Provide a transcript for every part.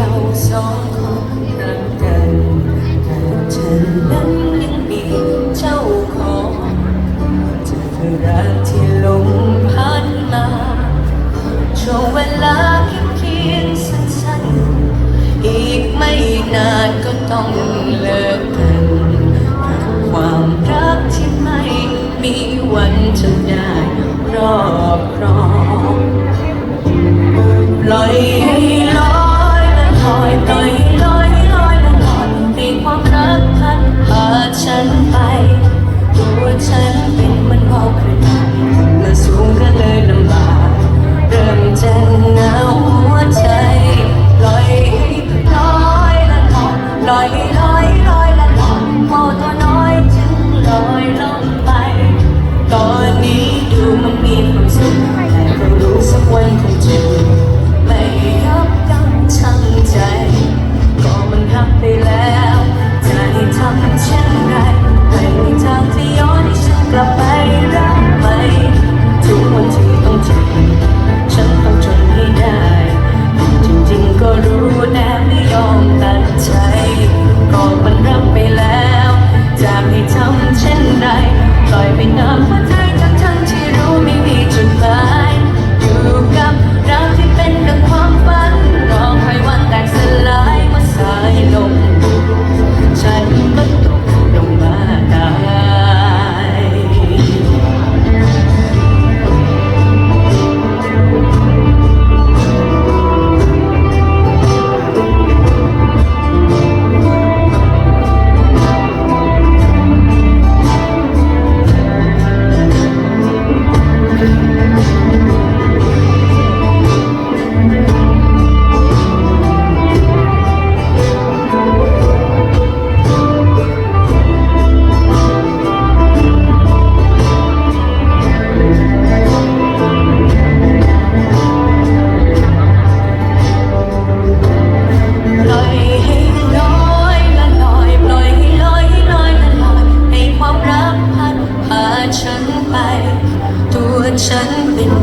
เราสองคนรักกันแต่เธอนั้นยังมีเจ้าของจะเธอรักที่ลงพันมาช่วงเวลาเพียงสั้นๆ อีกไม่นานก็ต้องเลิกกันความรักที่ไม่มีวันจะได้ ว่าฉันเป็นมันเบาขึ้นแะสูงก็เลยลำบากเริ่มจะหนาว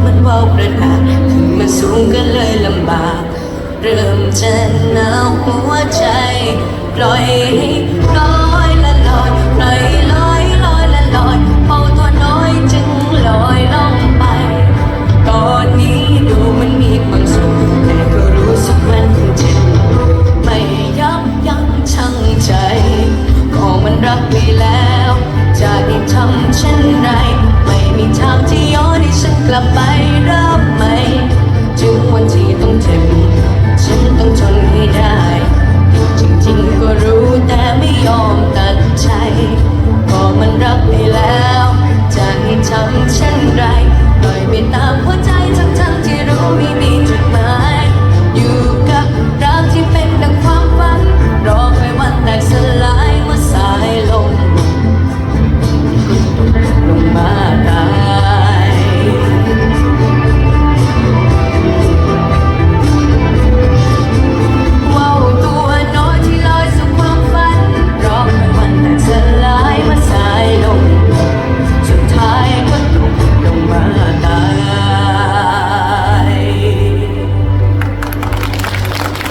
มันว่าวกระดาษขึ้นมาสูงก็เลยลำบาก เริ่มจะหนาวหัวใจปล่อยให้ลอยละลอยปล่อยลอยลอยละลอยเบาตัวน้อยจึงลอยล่องไป ตอนนี้ดูมันมีความสุขแต่ก็รู้สึกมันคงเจ็บไม่ยับยั้งชั่งใจก็มันรักไปแล้ว จะได้ทำเช่นไร ไม่มีทาง กลับไปรับไหมถึงวันที่ต้องเจ็บฉันต้องทนให้ได้ จริงๆก็รู้แต่ไม่ยอมตัดใจพอมันรับไปแล้ว จะให้ทำเช่นไร